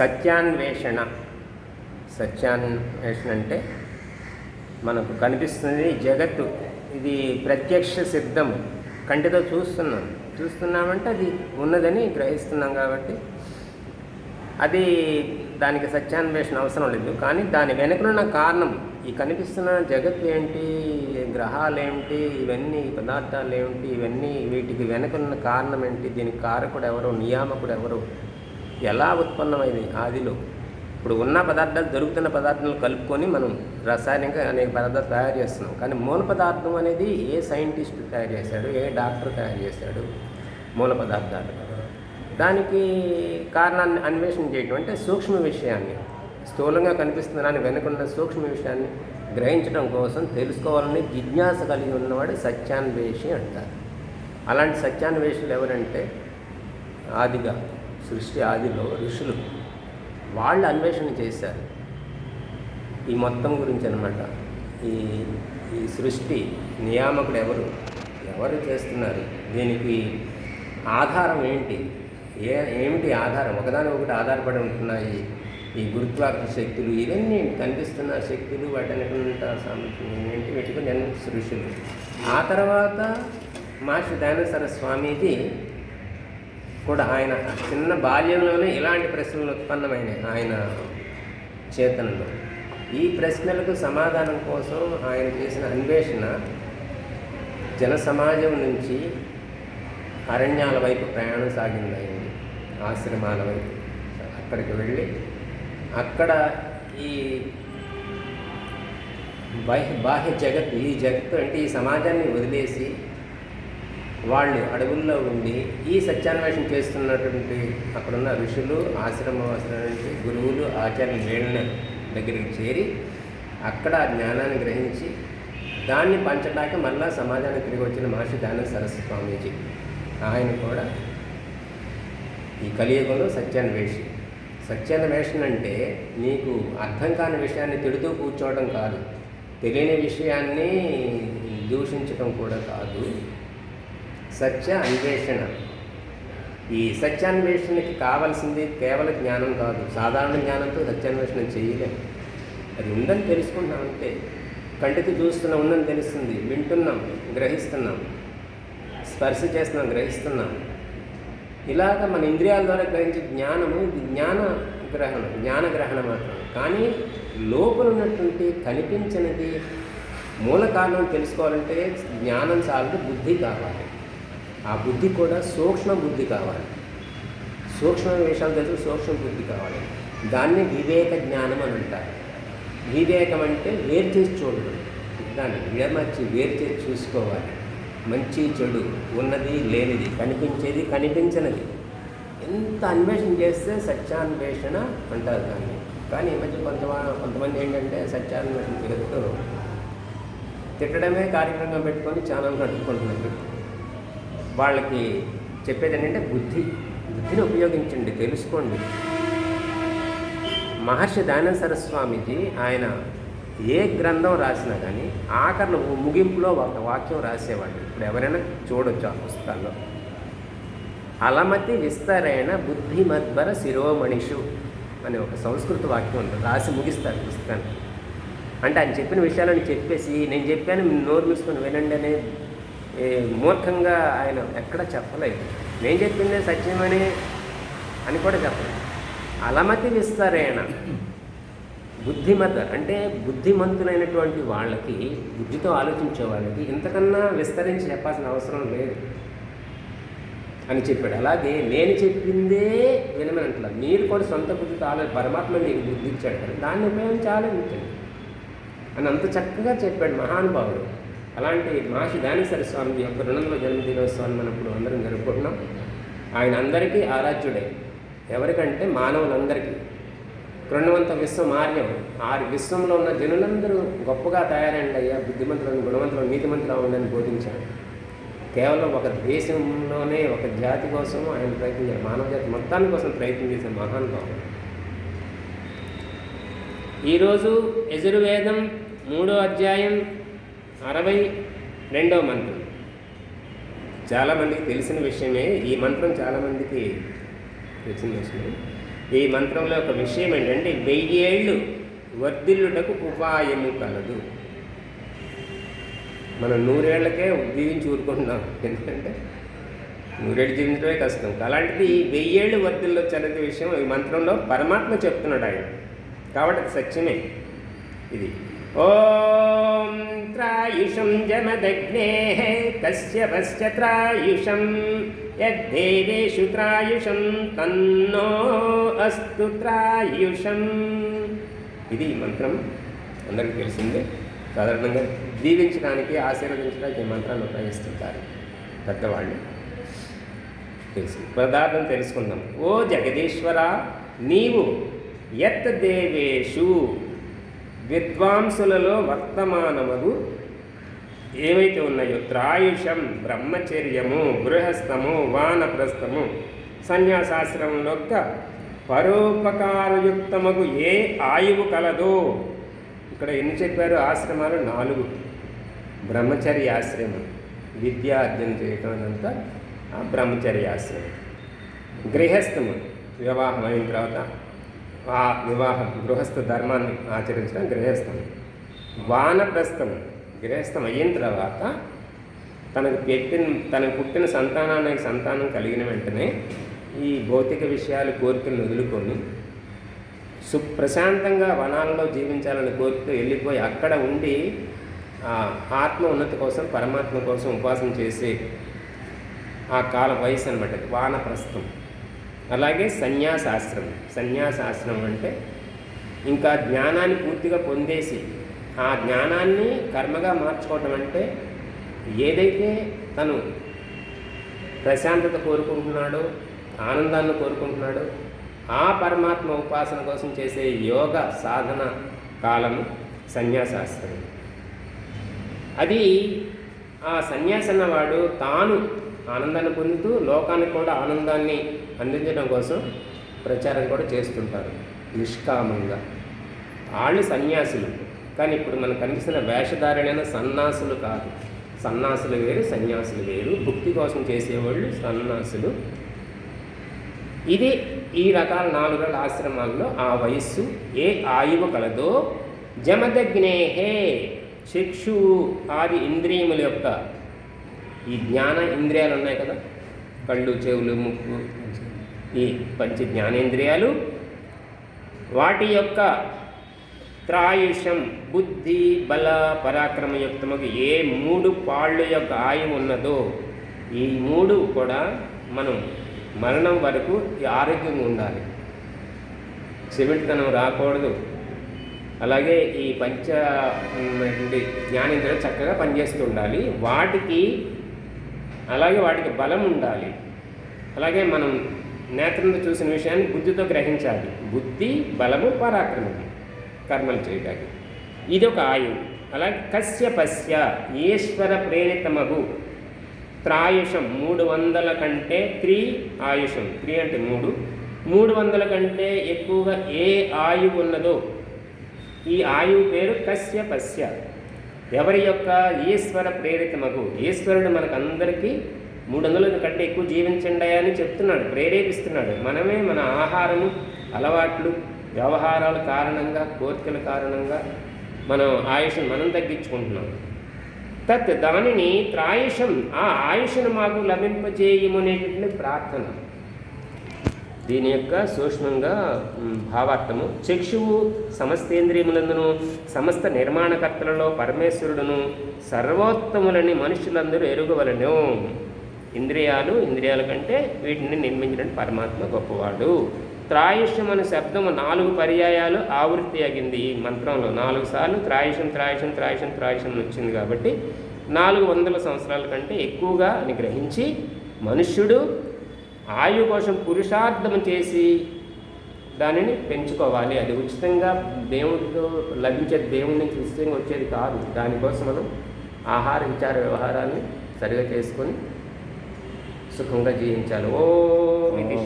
సత్యాన్వేషణ. సత్యాన్వేషణ అంటే మనకు కనిపిస్తుంది జగత్తు. ఇది ప్రత్యక్ష సిద్ధం. కంటితో చూస్తున్నాం. చూస్తున్నామంటే అది ఉన్నదని గ్రహిస్తున్నాం కాబట్టి అది దానికి సత్యాన్వేషణ అవసరం లేదు. కానీ దాని వెనుకనున్న కారణం ఈ కనిపిస్తున్న జగత్తు ఏంటి గ్రహాలు ఏమిటి ఇవన్నీ పదార్థాలు ఏమిటి ఇవన్నీ వీటికి వెనుకనున్న కారణం ఏంటి దీనికి కారకుడు ఎవరు నియామకుడు ఎవరు ఎలా ఉత్పన్నమైంది ఆదిలో ఇప్పుడు ఉన్న పదార్థాలు దొరుకుతున్న పదార్థాలు కలుపుకొని మనం రసాయనిక అనేక పదార్థాలు తయారు చేస్తున్నాం. కానీ మూల పదార్థం అనేది ఏ సైంటిస్ట్ తయారు చేశాడు? ఏ డాక్టర్ తయారు చేశాడు? మూల పదార్థాలు. దానికి కారణాన్ని అన్వేషణ చేయటం అంటే సూక్ష్మ విషయాన్ని స్థూలంగా కనిపిస్తున్న దాని వెనుకున్న సూక్ష్మ విషయాన్ని గ్రహించడం కోసం తెలుసుకోవాలని జిజ్ఞాస కలిగి ఉన్నవాడు సత్యాన్వేషి అంటారు. అలాంటి సత్యాన్వేషులు ఎవరంటే ఆదిగా సృష్టి ఆదిలో ఋషులు వాళ్ళు అన్వేషణ చేశారు. ఈ మొత్తం గురించి అనమాట ఈ ఈ సృష్టి నియామకుడు ఎవరు? ఎవరు చేస్తున్నారు? దీనికి ఆధారం ఏంటి? ఏ ఏమిటి ఆధారం? ఒకదాని ఒకటి ఆధారపడి ఉంటున్నాయి ఈ గురుత్వాకర్షణ శక్తులు. ఇవన్నీ కనిపిస్తున్న శక్తులు వాటన్నిటి సామర్థ్యం ఏంటి? వీటికి నేను ఋషులు. ఆ తర్వాత మహర్షి దానేశ్వర స్వామీజీ కూడా ఆయన చిన్న బాల్యంలోనే ఇలాంటి ప్రశ్నలు ఉత్పన్నమైనాయి ఆయన చేతనలో. ఈ ప్రశ్నలకు సమాధానం కోసం ఆయన చేసిన అన్వేషణ జన సమాజం నుంచి అరణ్యాల వైపు ప్రయాణం సాగింది ఆయనది ఆశ్రమాల వైపు. అక్కడికి వెళ్ళి అక్కడ ఈ బాహ్య బాహ్య ఈ జగత్తు అంటే ఈ సమాజాన్ని వదిలేసి వాళ్ళు అడవుల్లో ఉండి ఈ సత్యాన్వేషణ చేస్తున్నటువంటి అక్కడున్న ఋషులు ఆశ్రమవాసులైనటువంటి గురువులు ఆచార్యులు వీళ్ళ దగ్గరికి చేరి అక్కడ ఆ జ్ఞానాన్ని గ్రహించి దాన్ని పంచడానికి మళ్ళా సమాజానికి తిరిగి వచ్చిన మహర్షి దాన సరస్వతి స్వామీజీ ఆయన కూడా ఈ కలియుగంలో సత్యాన్వేషి. సత్యాన్వేషణ అంటే నీకు అర్థం కాని విషయాన్ని తిడుతూ కూర్చోవడం కాదు. తెలియని విషయాన్ని దూషించడం కూడా కాదు. సత్య అన్వేషణ. ఈ సత్యాన్వేషణకి కావాల్సింది కేవల జ్ఞానం కాదు. సాధారణ జ్ఞానంతో సత్యాన్వేషణ చేయలేము అది ఉందని తెలుసుకుంటున్నాం అంతే. కంటికి చూస్తున్న ఉందని తెలుస్తుంది. వింటున్నాం గ్రహిస్తున్నాం. స్పర్శ చేస్తున్నాం గ్రహిస్తున్నాం. ఇలాగ మన ఇంద్రియాల ద్వారా గ్రహించే జ్ఞానము ఇది జ్ఞాన గ్రహణం జ్ఞాన గ్రహణం మాత్రం. కానీ లోపల ఉన్నటువంటి కనిపించినది మూల కారణం తెలుసుకోవాలంటే జ్ఞానం చాలదు బుద్ధి కావాలి. ఆ బుద్ధి కూడా సూక్ష్మ బుద్ధి కావాలి. సూక్ష్మ విషయాలు తెలుసు సూక్ష్మ బుద్ధి కావాలి. దాన్ని వివేక జ్ఞానం అని అంటారు. వివేకం అంటే వేరు చేసి చూడడం. దాన్ని విడమర్చి వేరు చేసి చూసుకోవాలి. మంచి చెడు ఉన్నది లేనిది కనిపించేది కనిపించనిది. ఎంత అన్వేషణ చేస్తే సత్యాన్వేషణ అంటారు దాన్ని. కానీ ఈ మధ్య కొంతమంది కొంతమంది ఏంటంటే సత్యాన్వేషణ తిరుగుతూ తిట్టడమే కార్యక్రమంగా పెట్టుకొని ఛానల్ నడుపుకుంటున్నారు. వాళ్ళకి చెప్పేది ఏంటంటే బుద్ధి. బుద్ధిని ఉపయోగించండి తెలుసుకోండి. మహర్షి దయానంద సరస్వామీజీ ఆయన ఏ గ్రంథం రాసినా కానీ ఆఖరిలో ముగింపులో ఒక వాక్యం రాసేవాళ్ళు. ఇప్పుడు ఎవరైనా చూడొచ్చు ఆ పుస్తకాల్లో. అలమతి విస్తరైన బుద్ధిమద్వర శిరోమణిషు అనే ఒక సంస్కృత వాక్యం ఉంటుంది రాసి ముగిస్తారు పుస్తకాన్ని. అంటే ఆయన చెప్పిన విషయాలను చెప్పేసి నేను చెప్పాను నోరు మూసుకొని వినండి అనే మూర్ఖంగా ఆయన ఎక్కడ చెప్పలేదు. నేను చెప్పిందే సత్యమని అని కూడా చెప్పలేదు. అలమతి విస్తరేణ. బుద్ధిమత అంటే బుద్ధిమంతులైనటువంటి వాళ్ళకి బుద్ధితో ఆలోచించే వాళ్ళకి ఇంతకన్నా విస్తరించి చెప్పాల్సిన అవసరం లేదు అని చెప్పాడు. అలాగే నేను చెప్పిందే వినమని మీరు కూడా సొంత బుద్ధితో ఆలో పరమాత్మ మీకు బుద్ధి ఇచ్చాడు కదా దాన్ని ఉపయోగించి ఆలోచించండి అని అంత చక్కగా చెప్పాడు మహానుభావుడు. అలాంటి మాషి దానేశ్వర స్వామి యొక్క రుణంలో జన్మదినోత్సవాన్ని మనం ఇప్పుడు అందరం జరుపుకుంటున్నాం. ఆయన అందరికీ ఆరాధ్యుడే. ఎవరికంటే మానవులందరికీ. కృణవంత విశ్వమార్యం ఆరు విశ్వంలో ఉన్న జనులందరూ గొప్పగా తయారండి అయ్యా బుద్ధిమంతులను గుణవంతులను నీతిమంతులు ఉండని బోధించాడు కేవలం ఒక దేశంలోనే ఒక జాతి కోసం ఆయన ప్రయత్నించారు మానవ జాతి మొత్తాన్ని కోసం ప్రయత్నం చేసే మహానుభావుడు ఈరోజు యజుర్వేదం మూడో అధ్యాయం అరవై రెండో మంత్రం. చాలామందికి తెలిసిన విషయమే ఈ మంత్రం చాలామందికి తెలిసిన విషయమే. ఈ మంత్రంలో ఒక విషయం ఏంటంటే వెయ్యేళ్ళు వర్ధిల్లుటకు ఉపాయము కలదు. మనం నూరేళ్ళకే దీవించి ఊరుకుంటున్నాం ఎందుకంటే నూరేళ్ళు జీవించడమే కష్టం. అలాంటిది వెయ్యేళ్ళు వర్ధిల్లో చదివే విషయం ఈ మంత్రంలో పరమాత్మ చెప్తున్నాడు ఆయన. కాబట్టి సత్యమే. ఇది ఓం త్రాయుషం జమదగ్నే కశ్యపశ్చ త్రాయుషం యద్దేవేషు త్రాయుషం తన్నో అస్తు త్రాయుషం ఇది ఈ మంత్రం. అందరికీ తెలిసిందే. సాధారణంగా దీవించడానికి ఆశీర్వదించడానికి ఈ మంత్రాన్ని ఉపయోగిస్తుంటారు పెద్దవాళ్ళు. తెలుసు. పదార్థం తెలుసుకుందాం. ఓ జగదీశ్వర నీవు యత్ దేవేషు విద్వాంసులలో వర్తమానములు ఏవైతే ఉన్నాయో త్రాయుషం బ్రహ్మచర్యము గృహస్థము వానప్రస్థము సన్యాసాశ్రమంలో యొక్క పరోపకారయుక్తమగు ఏ ఆయువు కలదో ఇక్కడ ఎన్ని చెప్పారు? ఆశ్రమాలు నాలుగు. బ్రహ్మచర్య ఆశ్రమం విద్య అధ్యయనం చేయటం అనంతా ఆ బ్రహ్మచర్య ఆశ్రమం. గృహస్థము వివాహం అయిన తర్వాత ఆ వివాహం గృహస్థ ధర్మాన్ని ఆచరించడం గృహస్థం. వానప్రస్థం గృహస్థం అయిన తర్వాత తనకు పెట్టిన తనకు పుట్టిన సంతానానికి సంతానం కలిగిన వెంటనే ఈ భౌతిక విషయాలు కోరికలను వదులుకొని సుప్రశాంతంగా వనాలలో జీవించాలని కోరికతో వెళ్ళిపోయి అక్కడ ఉండి ఆ ఆత్మ ఉన్నతి కోసం పరమాత్మ కోసం ఉపాసన చేసే ఆ కాల వయసు అనమాట వానప్రస్థం. అలాగే సన్యాసాశ్రమం. సన్యాసాశ్రమం అంటే ఇంకా జ్ఞానాన్ని పూర్తిగా పొందేసి ఆ జ్ఞానాన్ని కర్మగా మార్చుకోవటం అంటే ఏదైతే తను ప్రశాంతత కోరుకుంటున్నాడో ఆనందాన్ని కోరుకుంటున్నాడో ఆ పరమాత్మ ఉపాసన కోసం చేసే యోగ సాధన కాలము సన్యాసాశ్రమం. అది ఆ సన్యాసి అన్నవాడు తాను ఆనందాన్ని పొందుతూ లోకానికి కూడా ఆనందాన్ని అందించడం కోసం ప్రచారం కూడా చేస్తుంటారు. నిష్కామంగా. వాళ్ళు సన్యాసులు. కానీ ఇప్పుడు మనకు కనిపిస్తున్న వేషధారణైన సన్నాసులు కాదు. సన్నాసులు వేరు సన్యాసులు వేరు. భక్తి కోసం చేసేవాళ్ళు సన్నాసులు. ఇది ఈ రకాల నాలుగు ఆశ్రమాల్లో ఆ వయస్సు ఏ ఆయువు కలదో జమదగ్నేహే చక్షు ఆది ఇంద్రియముల యొక్క ఈ జ్ఞాన ఇంద్రియాలు ఉన్నాయి కదా. కళ్ళు చెవులు ముక్కు ఈ పంచ జ్ఞానేంద్రియాలు. వాటి యొక్క త్రాయుషం బుద్ధి బల పరాక్రమయుక్తముగా ఏ మూడు పాళ్ళు యొక్క ఆయువు ఉన్నదో ఈ మూడు కూడా మనం మరణం వరకు ఆరోగ్యంగా ఉండాలి. చెవిటితనం రాకూడదు. అలాగే ఈ పంచ జ్ఞానేంద్రియాలు చక్కగా పనిచేస్తూ ఉండాలి వాటికి అలాగే వాటికి బలం ఉండాలి. అలాగే మనం నేత్రంతో చూసిన విషయాన్ని బుద్ధితో గ్రహించాలి. బుద్ధి బలము పరాక్రమము కర్మలు చేయడానికి ఇది ఒక ఆయువు. అలాగే కశ్యపస్య ఈశ్వర ప్రేరితమగు. త్రాయుషం మూడు వందల కంటే త్రీ ఆయుషం. త్రీ అంటే మూడు. మూడు వందల కంటే ఎక్కువగా ఏ ఆయువు ఉన్నదో ఈ ఆయువు పేరు కశ్యపస్య ఎవరి యొక్క ఈశ్వర ప్రేరితమగు? ఈశ్వరుడు మనకందరికీ మూడు వందల కంటే ఎక్కువ జీవించండి అని చెప్తున్నాడు ప్రేరేపిస్తున్నాడు. మనమే మన ఆహారము అలవాట్లు వ్యవహారాల కారణంగా కోరికల కారణంగా మనం ఆయుష్ను మనం తగ్గించుకుంటున్నాం. తత్ దానిని త్రాయుషం ఆ ఆయుష్ను మాకు లభింపజేయమనేటువంటి ప్రార్థన. దీని యొక్క సూక్ష్మంగా భావార్థము చక్షువు సమస్తేంద్రియములందును సమస్త నిర్మాణకర్తలలో పరమేశ్వరుడును సర్వోత్తములని మనుషులందరూ ఎరుగవలను. ఇంద్రియాలు ఇంద్రియాల కంటే వీటిని నిర్మించిన పరమాత్మ గొప్పవాడు. త్రాయుష్యం అనే శబ్దము నాలుగు పర్యాయాలు ఆవృత్తి అగింది ఈ మంత్రంలో. నాలుగు సార్లు త్రాయుషం త్రాయుషం త్రాయుషం త్రాయుషం వచ్చింది కాబట్టి నాలుగు వందల సంవత్సరాల కంటే ఎక్కువగా అని గ్రహించి మనుష్యుడు ఆయు కోసం పురుషార్థం చేసి దానిని పెంచుకోవాలి. అది ఉచితంగా దేవుడితో లభించే దేవుడి నుంచి ఉచితంగా వచ్చేది కాదు. దానికోసం మనం ఆహార విచార వ్యవహారాన్ని సరిగా చేసుకొని సుఖంగా జీవించాలి ఓ ఇది